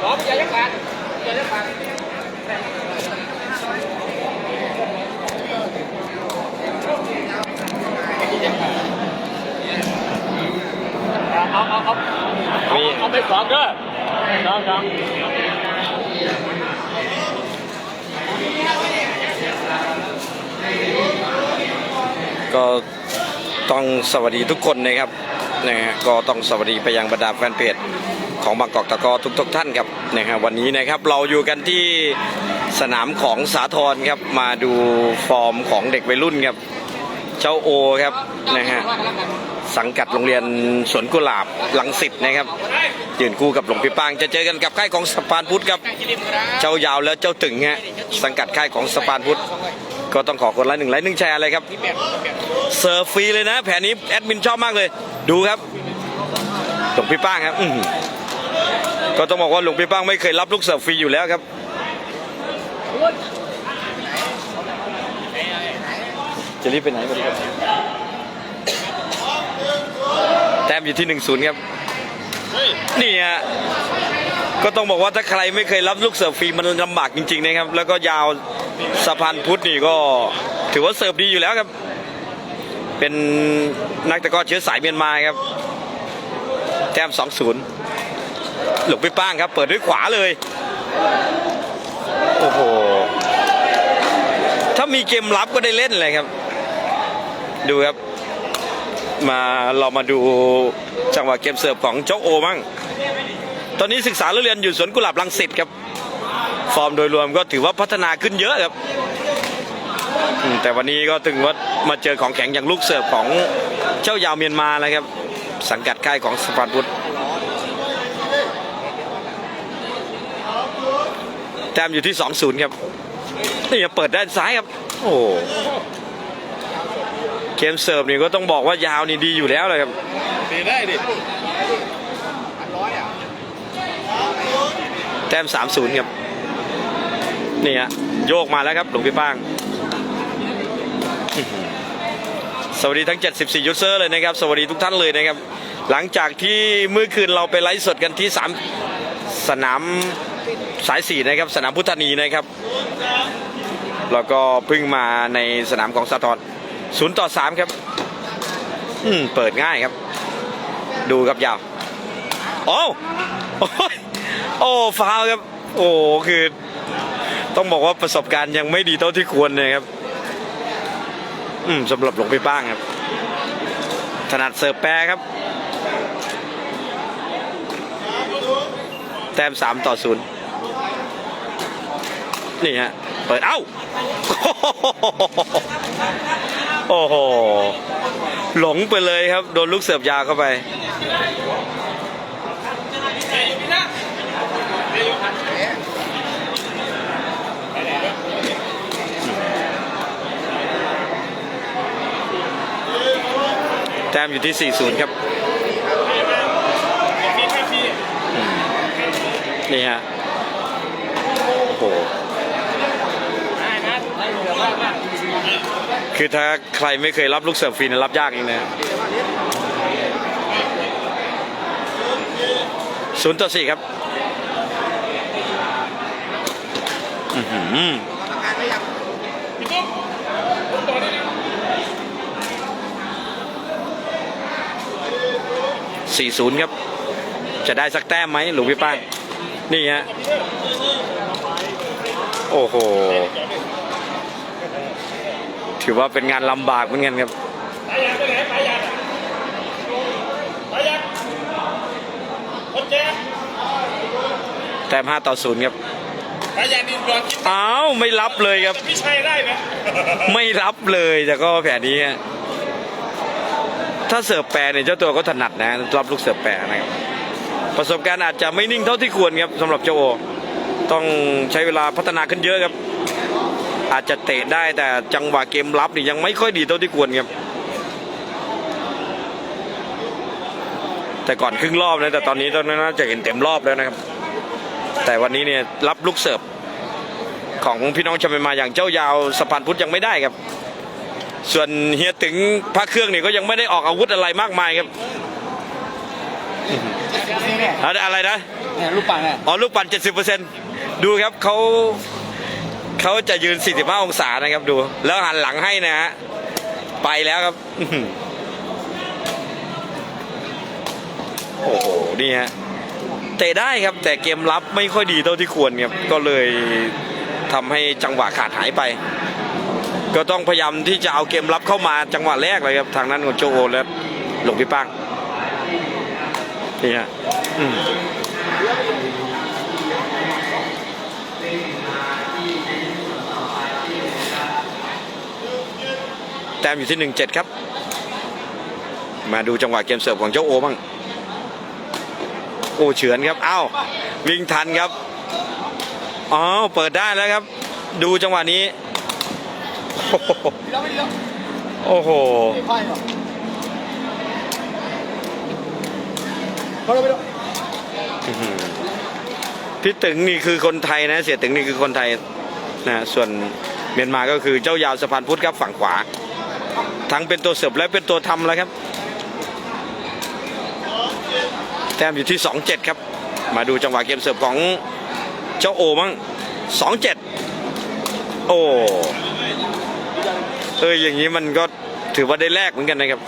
พร้อมจะยักกันจะยักกันเอาเอาเอาเอาเอาไปสองเด้อสองสองก็ต้องสวัสดีทุกคนนะครับนะฮะก็ต้องสวัสดีไปยังบรรดาแฟนเพจ ของบางกอกตะกอทุกทุกๆท่านครับนะฮะวันนี้นะครับเราอยู่กันที่สนามของสาทรครับมาดูฟอร์มของเด็กวัยรุ่นครับเจ้าโอครับนะฮะสังกัดโรงเรียนสวนกุหลาบลังสิตนะครับยืนคู่กับหลวงพี่ปางจะเจอกันกับค่ายของสปานพุทธครับเจ้ายาวแล้วเจ้าตึงฮะสังกัดค่ายของสปานพุทธก็ต้องขอคนละหนึ่งไลค์หนึ่งแชร์เลยครับเสิร์ฟฟรีเลยนะ แผนนี้แอดมินชอบมากเลย ดูครับหลวงพี่ป้างครับอื ก็ต้องบอกว่าหลวงพี่ป้างไม่เคยรับลูกเสิร์ฟฟรีอยู่แล้วครับจะรีบไปไหนกันครับแต้มอยู่ที่หนึ่งศูนย์ครับนี่ฮะก็ต้องบอกว่าถ้าใครไม่เคยรับลูกเสิร์ฟฟรีมันลำบากจริงๆนะครับ แล้วก็ยาวสะพานพุทธนี่ก็ถือว่าเสิร์ฟดีอยู่แล้วครับ เป็นนักตะกร้อเชื้อสายเมียนมาครับ แต้ม2-0 หลงไปป้างครับ เปิดด้วยขวาเลย โอ้โห ถ้ามีเกมรับก็ได้เล่นเลยครับ ดูครับ มาเรามาดูจังหวะเกมเสิร์ฟของเจ้าโอมั่ง ตอนนี้ศึกษาเรียนอยู่สวนกุหลาบรังสิตครับ ฟอร์มโดยรวมก็ถือว่าพัฒนาขึ้นเยอะครับ แต่วันนี้ก็ถึงว่ามาเจอของแข็งอย่างลูกเสิร์ฟของเจ้ายาวเมียนมาแล้วครับ สังกัดค่ายของสปาร์พุทธ แต้มอยู่ที่ 2-0 ครับนี่เปิดด้านซ้ายครับ โอ้โหเกมเสิร์ฟนี่ก็ต้องบอกว่ายาวนี่ดีอยู่แล้วเลยครับตีได้ดิแต้ม 3-0 ครับ นี่ฮะโยกมาแล้วครับหลวงพี่ป้างอื้อหือสวัสดีทั้ง 74 ยูเซอร์เลยนะครับ สวัสดีทุกท่านเลยนะครับ หลังจากที่เมื่อคืนเราไปไลฟ์สดกันที่สามสนาม สายสี่นะครับสนามพุทธนีนะครับ แล้วก็เพิ่งมาในสนามของสาทรศูนย์ต่อสามครับ อืมเปิดง่ายครับ ดูครับยาวโอ้โอ้ยโอ้ฟาวครับ โอ้คือ ต้องบอกว่าประสบการณ์ยังไม่ดีเท่าที่ควรเลยครับ อืมสำหรับหลวงพี่ป้างครับ ถนัดเสิร์ฟแปรครับ แต้มสามต่อศูนย์ นี่ฮะ เปิด เอ้า โอ้โห หลงไปเลยครับ โดนลูกเสิร์ฟยาเข้าไป แต้มอยู่ที่ 40 ครับ นี่ฮะ โอ้โห คือถ้าใครไม่เคยรับลูกเสิร์ฟฟรีนะรับยากเองนะศูนย์ต่อสี่ครับอือหือสี่ศูนย์ครับ จะได้สักแต้มไหมหลวงพี่ป้านี่ฮะ โอ้โห ถือว่าเป็นงานลำบากเหมือนกันครับแต้ม5ต่อ0ครับพยาดินดอนคิดอ้าวไม่รับเลยครับพี่ชัยได้ไหมไม่รับเลยแต่ก็แผนนี้ ถ้าเสิร์ฟแปรเนี่ยเจ้าตัวก็ถนัดนะรับลูกเสิร์ฟแปรนะครับประสบการณ์อาจจะไม่นิ่งเท่าที่ควรครับสำหรับเจ้าโอต้องใช้เวลาพัฒนาขึ้นเยอะครับ อาจจะเตะได้แต่จังหวะเกมรับนี่ยังไม่ค่อยดีเท่าที่ควรครับแต่ก่อนครึ่งรอบนะแต่ตอนนี้ตอนนั้นน่าจะเห็นเต็มรอบแล้วนะครับ แต่วันนี้เนี่ยรับลูกเสิร์ฟของพี่น้องชาวเมียนมาอย่างเจ้ายาวสะพานพุทธยังไม่ได้ครับ ส่วนเฮียถึงพระเครื่องนี่ก็ยังไม่ได้ออกอาวุธอะไรมากมายครับนี่เนี่ยอะไรอะไรนะเนี่ยลูกปังเนี่ยอ๋อลูกปั่น70%ดูครับเขา เขาจะยืน 45 องศานะครับดู แล้วหันหลังให้นะฮะไปแล้วครับโอ้โหนี่ฮะเตะได้ครับ แต่เกมรับไม่ค่อยดีเท่าที่ควรครับก็เลยทำให้จังหวะขาดหายไป ก็ต้องพยายามที่จะเอาเกมรับเข้ามาจังหวะแรกเลยครับทางนั้นของโจโอและหลงพี่ป้างนี่ฮะ ต้มอยู่ที่หนึ่งเจ็ดครับ มาดูจังหวะเกมเสิร์ฟของเจ้าโอบ้าง โอ้เฉือนครับเอ้าวิ่งทันครับ อ๋อ เปิดได้แล้วครับ ดูจังหวะนี้ โอ้โหพี่ตึงนี่คือคนไทยนะ เสียตึงนี่คือคนไทยนะส่วนเมียนมาก็คือเจ้ายาวสะพานพุทธครับฝั่งขวา ทั้งเป็นตัวเสิร์ฟและเป็นตัวทำแล้วครับ แต้มอยู่ที่ 2-7 ครับ มาดูจังหวะเกมเสิร์ฟของเจ้าโอมั้ง2-7 โอ้เอออย่างนี้มันก็ถือว่าได้แลกเหมือนกันนะครับ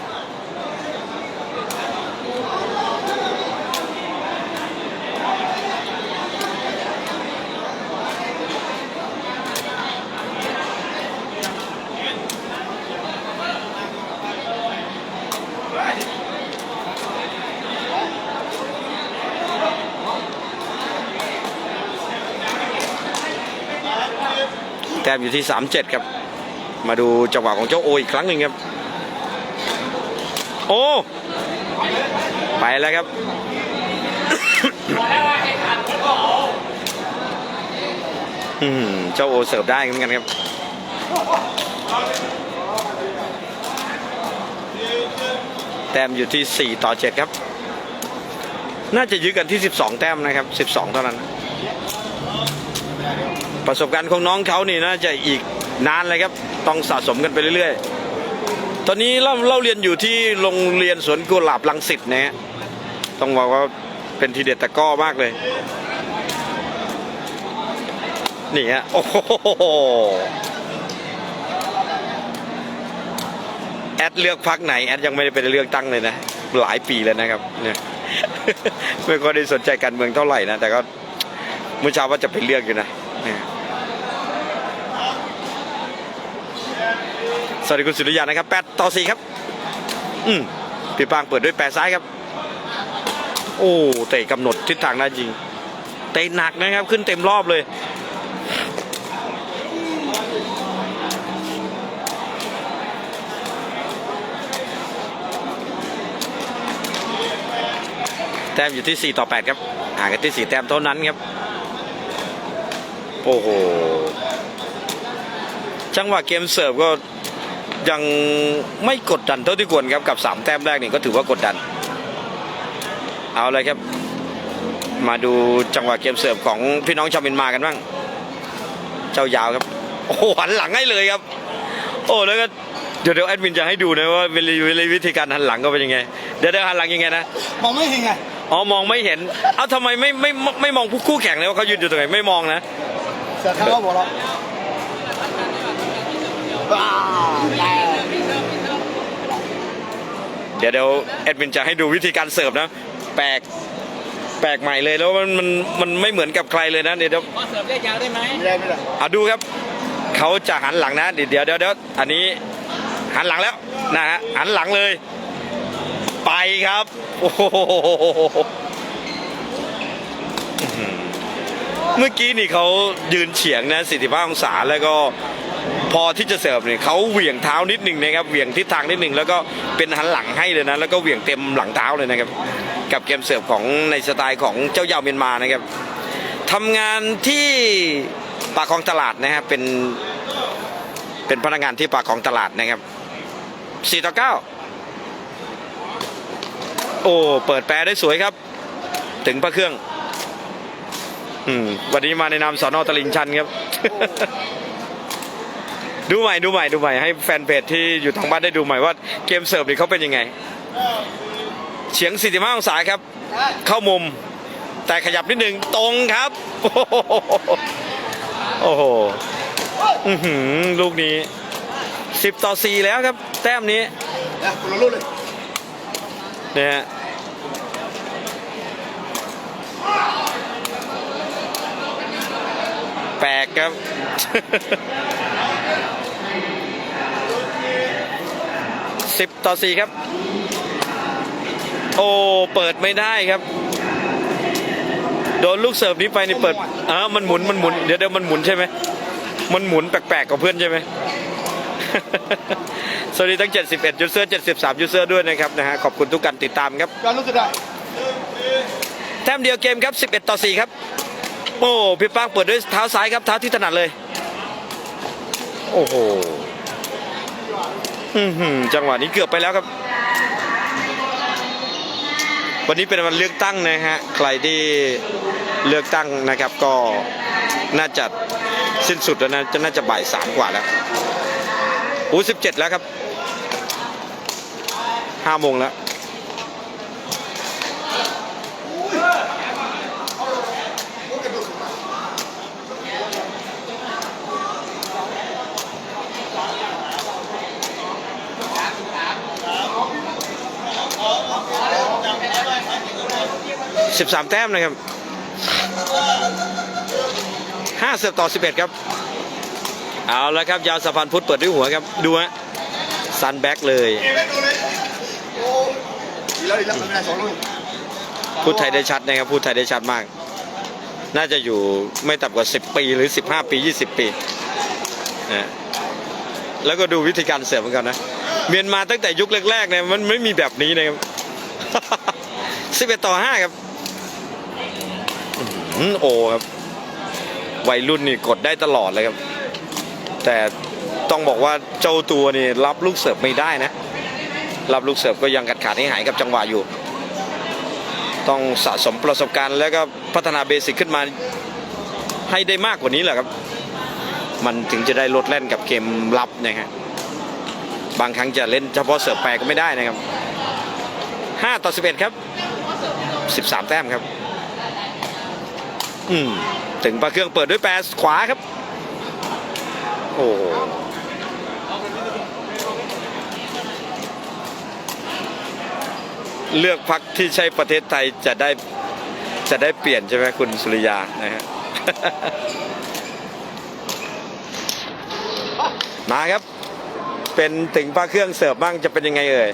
ต้มอยู่ที่ 3-7 ครับ มาดูจังหวะของเจ้าโออีกครั้งหนึ่งครับ โอ้ ไปแล้วครับอืมเจ้าโอเสิร์ฟได้เหมือนกันครับแต้มอยู่ที่ 4 ต่อ 7 ครับ น่าจะยื้อกันที่ 12 แต้มนะครับ 12 เท่านั้น ประสบการณ์ของน้องเขานี่น่าจะอีกนานเลยครับ ต้องสะสมกันไปเรื่อยๆ ตอนนี้เราเราเรียนอยู่ที่โรงเรียนสวนกุหลาบลังสิตนะฮะต้องบอกว่าเป็นทีเด็ดตะก้อมากเลย นี่ฮะโอ้โหแอดเลือกพักไหน แอดยังไม่ได้ไปเลือกตั้งเลยนะ หลายปีแล้วนะครับเนี่ยไม่ค่อยได้สนใจการเมืองเท่าไหร่นะ แต่ก็เมื่อเช้าว่าจะไปเลือกอยู่นะเนี่ย สวัสดีคุณสุริยานะครับ 8 ต่อ 4 ครับ อืมพี่ปางเปิดด้วยแปดซ้ายครับ โอ้เตะกำหนดทิศทางได้จริง เตะหนักนะครับขึ้นเต็มรอบเลย แต้มอยู่ที่ 4 ต่อ 8 ครับห่างกันที่ 4 แต้มเท่านั้นครับ โอ้โหจังหวะเกมเสิร์ฟก็ ยังไม่กดดันเท่าที่ควรครับกับ 3 แต้มแรกนี่ก็ถือว่ากดดัน เอาเลยครับ มาดูจังหวะเกมเสิร์ฟของพี่น้องชาวเมียนมากันบ้าง เจ้ายาวครับ โอ้โหหันหลังให้เลยครับ โอ้แล้วก็เดี๋ยวเดี๋ยวแอดมินจะให้ดูนะว่าเวลาเวลาวิธีการหันหลังก็เป็นยังไง เดี๋ยวเดี๋ยวหันหลังยังไงนะ มองไม่เห็นไง อ๋อมองไม่เห็น เอ้าทำไมไม่ไม่ไม่ไม่มองผู้คู่แข่งเลยว่าเขายืนอยู่ตรงไหนไม่มองนะ เสือเขาบอกเราว้าแต่ เดี๋ยวเดี๋ยวแอดมินจะให้ดูวิธีการเสิร์ฟนะ แปลกแปลกใหม่เลยแล้วมันมันมันไม่เหมือนกับใครเลยนะเดี๋ยวเดี๋ยวขอเสิร์ฟเรียกยาวได้ไหมไม่ได้ไม่ได้เอาดูครับเขาจะหันหลังนะเดี๋ยวเดี๋ยวเดี๋ยวเดี๋ยวอันนี้หันหลังแล้วนะฮะหันหลังเลย ไปครับโอ้โหอื้อหือเมื่อกี้นี่เขายืนเฉียงนะ45องศาแล้วก็ พอที่จะเสิร์ฟเนี่ยเขาเหวี่ยงเท้านิดหนึ่งนะครับเหวี่ยงทิศทางนิดหนึ่งแล้วก็เป็นหันหลังให้เลยนะแล้วก็เหวี่ยงเต็มหลังเท้าเลยนะครับกับเกมเสิร์ฟของในสไตล์ของเจ้าเยาวเมียนมานะครับทำงานที่ปากคลองตลาดนะครับเป็นเป็นพนักงานที่ปากคลองตลาดนะครับ4ต่อ9โอ้เปิดแปรได้สวยครับ ถึงพระเครื่อง อืมวันนี้มาในนามสอนอตลิงชันครับ ดูใหม่ดูใหม่ดูใหม่ให้แฟนเพจที่อยู่ทางบ้านได้ดูใหม่ว่าเกมเสิร์ฟนี่เขาเป็นยังไงเฉียง 45 องศาครับ เข้ามุม แต่ขยับนิดหนึ่งตรงครับ โอ้โหอื้อหือลูกนี้ 10 ต่อ 4 แล้วครับ แต้มนี้นะคนละลูกเลยเนี่ยฮะแปลกครับ สิบ ต่อสี่ครับ โอ้ เปิดไม่ได้ครับ โดนลูกเสิร์ฟนี้ไปนี่เปิดอ่ามันหมุนมันหมุนเดี๋ยวเดี๋ยวมันหมุนใช่ไหมมันหมุนแปลกๆกับเพื่อนใช่ไหมสวัสดีทั้ง 71ยูเซอร์73ยูเซอร์ด้วยนะครับนะฮะขอบคุณทุกการติดตามครับการรู้สึกได้แต้มเดียวเกมครับ 11 ต่อ 4 ครับ โอ้พี่ป้างเปิดด้วยเท้าซ้ายครับเท้าที่ถนัดเลย โอ้โห จังหวะนี้เกือบไปแล้วครับ วันนี้เป็นวันเลือกตั้งนะฮะ ใครที่เลือกตั้งนะครับก็น่าจะสิ้นสุดแล้วนะจะน่าจะบ่ายสามกว่าแล้วอู้สิบเจ็ดแล้วครับห้าโมงแล้ว สิบสามแต้มนะครับห้าเสิร์ฟต่อสิบเอ็ดครับ เอาละครับ ยาวสะพานพุทธเปิดด้วยหัวครับ ดูฮะซันแบ็กเลยดีแล้วดีแล้วไม่เป็นไรสองลูกพูดไทยได้ชัดนะครับ พูดไทยได้ชัดมาก น่าจะอยู่ไม่ต่ำกว่า 10 ปีหรือ 15 ปี 20 ปีนะแล้วก็ดูวิธีการเสิร์ฟเหมือนกันนะ เมียนมาตั้งแต่ยุคแรกๆเนี่ยมันไม่มีแบบนี้นะครับ 11 ต่อ 5 ครับอื้อหือ โอครับ วัยรุ่นนี่กดได้ตลอดเลยครับ แต่ต้องบอกว่าเจ้าตัวนี่รับลูกเสิร์ฟไม่ได้นะ รับลูกเสิร์ฟก็ยังกัดขาดให้หายกับจังหวะอยู่ ต้องสะสมประสบการณ์แล้วก็พัฒนาเบสิกขึ้นมาให้ได้มากกว่านี้แหละครับ มันถึงจะได้ลดแล่นกับเกมรับนะฮะบางครั้งจะเล่นเฉพาะเสิร์ฟแปรก็ไม่ได้นะครับ 5 ต่อ 11 ครับ 13 แต้มครับ อืมถึงปลาเครื่องเปิดด้วยแปรขวาครับ โอ้โหเลือกพักที่ใช้ประเทศไทยจะได้จะได้เปลี่ยนใช่ไหมคุณสุริยานะฮะมาครับ เป็นถึงพระเครื่องเสิร์ฟบ้างจะเป็นยังไงเอ่ย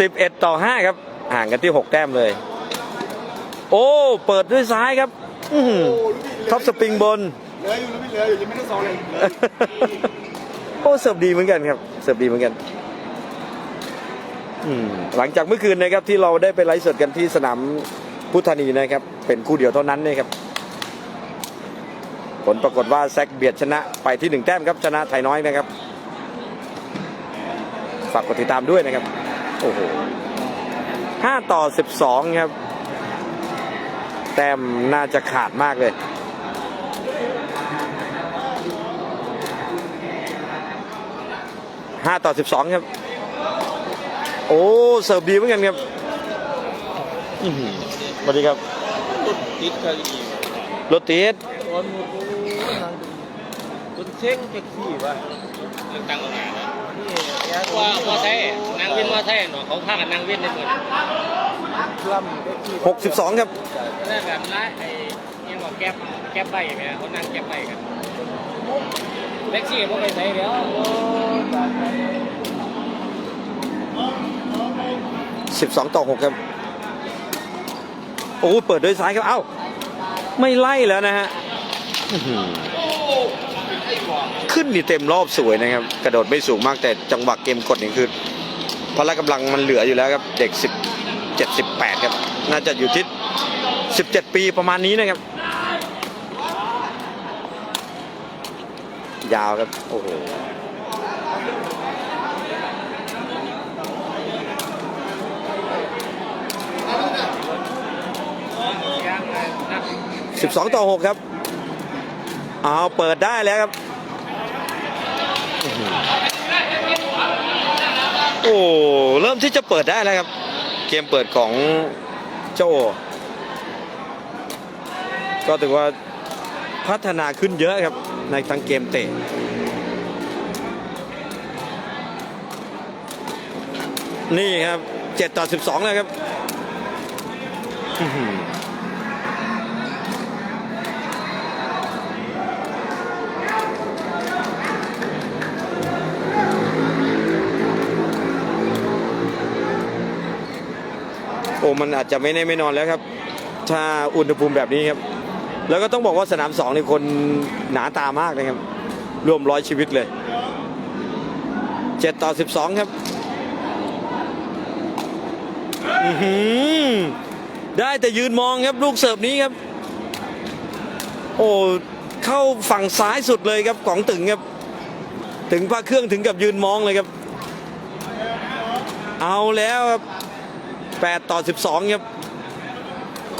11 ต่อ 5 ครับ ห่างกันที่ 6 แต้มเลย โอ้ เปิดด้วยซ้ายครับอื้อหือท็อปสปริงบน เหลืออยู่หรือไม่เหลืออยู่ยังไม่ได้สองเลยโอ้เสิร์ฟดีเหมือนกันครับ เสิร์ฟดีเหมือนกันอืมหลังจากเมื่อคืนนะครับที่เราได้ไปไลฟ์สดกันที่สนามพุทธานีนะครับ เป็นคู่เดียวเท่านั้นนะครับผลปรากฏว่าแซกเบียดชนะไปที่หนึ่งแต้มครับชนะไทยน้อยนะครับฝากกดติดตามด้วยนะครับ โอ้โหห้าต่อสิบสองครับ แต้มน่าจะขาดมากเลยห้าต่อสิบสองครับ โอ้เสิร์ฟดีเหมือนกันครับสวัสดีครับรถติดคุณเช้งจะขี่วะเรื่องตังค์งานว่าว่าแท้นางวินว่าแท้เนาะเขาฆ่ากันนางวินได้หมด 62 ครับเลิกกันละไอ้ยังบอกแก๊ปแก๊ปใบไหมเขานั่งแก๊ปใบกันเล็กซี่พวกไปไหนเดี๋ยวสิบสองต่อหกครับ โอ้เปิดด้วยซ้ายครับ เอ้า ไม่ไล่แล้วนะฮะขึ้นนี่เต็มรอบสวยนะครับ กระโดดไม่สูงมากแต่จังหวะเกมกดนี่คือพละกำลังมันเหลืออยู่แล้วครับ เด็กสิบ สิบเจ็ดสิบแปดครับ น่าจะอยู่ที่สิบเจ็ดปีประมาณนี้นะครับ ยาวครับ โอ้โหสิบสองต่อหกครับเอาเปิดได้แล้วครับ โอ้ เริ่มที่จะเปิดได้แล้วครับ เกมเปิดของเจ้าโอก็ถือว่าพัฒนาขึ้นเยอะครับในทั้งเกมเตะนี่ครับ7ต่อ12เลยครับอื้อหือโอ้ มันอาจจะไม่แน่ไม่นอนแล้วครับ ถ้าอุณหภูมิแบบนี้ครับ แล้วก็ต้องบอกว่าสนามสองในคนหนาตามากนะครับ รวมร้อยชีวิตเลย7ต่อ12ครับอื้อหือได้แต่ยืนมองครับลูกเสิร์ฟนี้ครับ โอ้เข้าฝั่งซ้ายสุดเลยครับของตึงครับ ถึงพระเครื่องถึงกับยืนมองเลยครับ เอาแล้วครับ 8 ต่อ 12 ครับ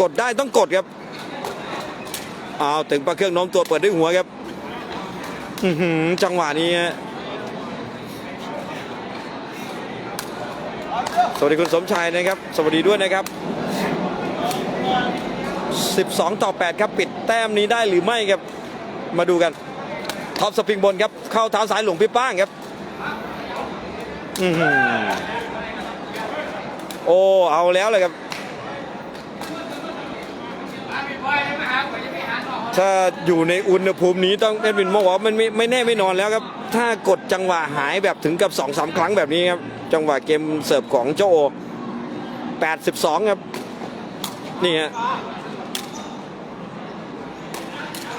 กดได้ต้องกดครับเอาถึงพระเครื่องโน้มตัวเปิดด้วยหัวครับอือหือจังหวะนี้ สวัสดีคุณสมชายนะครับ สวัสดีด้วยนะครับ 12 ต่อ 8 ครับ ปิดแต้มนี้ได้หรือไม่ครับ มาดูกัน ท็อปสปริงบนครับ เข้าเท้าซ้ายหลวงพี่ป้างครับอือหือ โอ้เอาแล้วเลยครับ ถ้าอยู่ในอุณหภูมินี้ต้องเอ็ดวินบอกว่ามันไม่ไม่แน่ไม่นอนแล้วครับ ถ้ากดจังหวะหายแบบถึงกับ2อสาครั้งแบบนี้ครับ จังหวะเกมเสิร์ฟของเจ้าโอ82 ครับ นี่ฮะ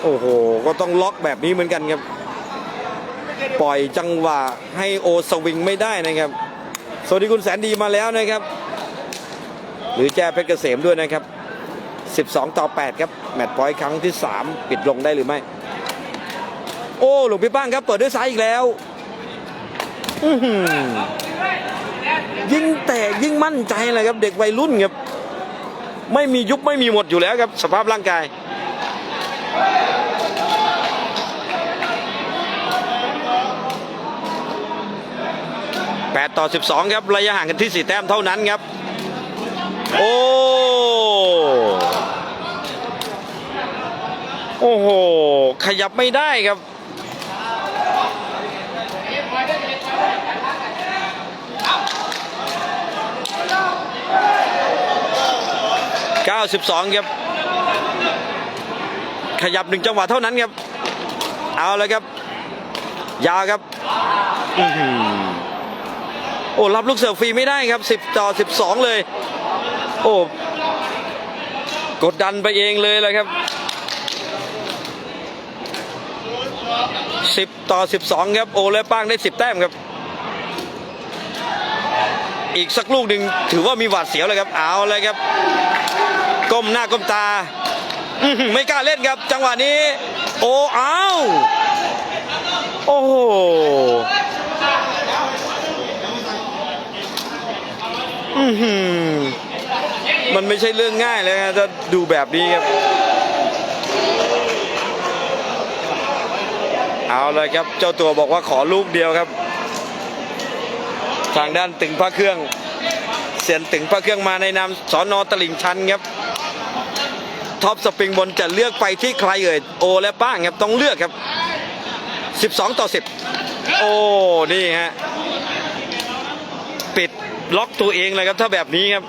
โอ้โห ก็ต้องล็อกแบบนี้เหมือนกันครับ ปล่อยจังหวะให้โอสวิงไม่ได้นะครับ สวัสดีคุณแสนดีมาแล้วนะครับ หรือแจ้เพชรเกษมด้วยนะครับ 12 ต่อ 8 ครับ แมตช์พอยต์ครั้งที่ 3 ปิดลงได้หรือไม่ โอ้หลวงพี่ป้างครับ เปิดด้วยซ้ายอีกแล้วยิ่งแต่ยิ่งมั่นใจเลยครับ เด็กวัยรุ่นครับ ไม่มียุบไม่มีหมดอยู่แล้วครับ สภาพร่างกาย8ต่อ 12 ครับ ระยะห่างกันที่ 4 แต้มเท่านั้นครับ โอ้ โอ้โห ขยับไม่ได้ครับ 92 ครับ ขยับหนึ่งจังหวะเท่านั้นครับ เอาเลยครับ ยาวครับอือหือโอ้รับลูกเสิร์ฟฟรีไม่ได้ครับ 10 ต่อ 12 เลย อ้กดดันไปเองเลยเลยครับ10ต่อ12ครับโอและป้างได้10แต้มครับ อีกสักลูกหนึ่งถือว่ามีหวาดเสียวเลยครับเอาเลยครับ ก้มหน้าก้มตาไม่กล้าเล่นครับ จังหวะนี้ โอ้เอาโอ้โหอื้อหือ มันไม่ใช่เรื่องง่ายเลยนะถ้าดูแบบนี้ครับ เอาเลยครับ เจ้าตัวบอกว่าขอลูกเดียวครับ ทางด้านตึงพระเครื่อง เสียนตึงพระเครื่องมาในนามสอนอตลิ่งชันครับ ท็อปสปริงบนจะเลือกไปที่ใครเอ่ยโอและป้างครับต้องเลือกครับ 12 ต่อ 10 โอ้ นี่ฮะ ปิดล็อกตัวเองเลยครับถ้าแบบนี้ครับ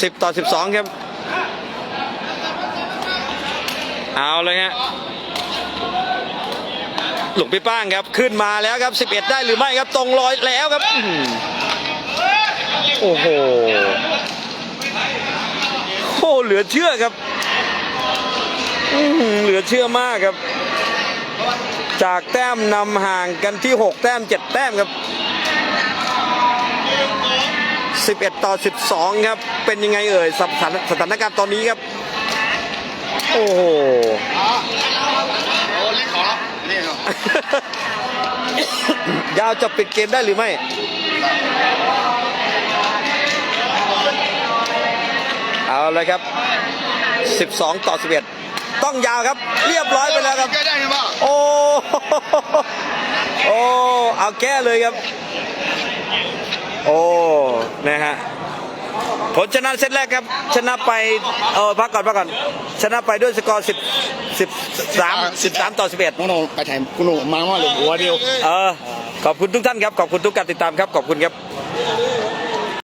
สิบต่อสิบสองครับ เอาเลยฮะหลวงพี่ป้างครับขึ้นมาแล้วครับ 11 ได้หรือไม่ครับตรงรอยแล้วครับโอ้โหโอ้เหลือเชื่อครับเหลือเชื่อมากครับ จากแต้มนำห่างกันที่ 6 แต้ม 7 แต้มครับ 11 ต่อ 12 ครับ เป็นยังไงเอ่ยสถานสถานการณ์ตอนนี้ครับ โอ้โหโอ้รีบขอนี่เหรอยาวจะปิดเกมได้หรือไม่เอาเลยครับ 12 ต่อ 11 ต้องยาวครับ เรียบร้อยไปแล้วครับแก้ได้ไหมบ้าโอ้ โอ้ เอาแก้เลยครับ โอ้ นะฮะ ผลชนะเซตแรกครับ ชนะไป เออพักก่อนพักก่อน ชนะไปด้วยสกอร์สิบสิบสามสิบสามต่อสิบเอ็ดคุณโหนงไปถ่ายคุณโหนงมาว่าเลยหัวเดียว เออ ขอบคุณทุกท่านครับ ขอบคุณทุกการติดตามครับ ขอบคุณครับ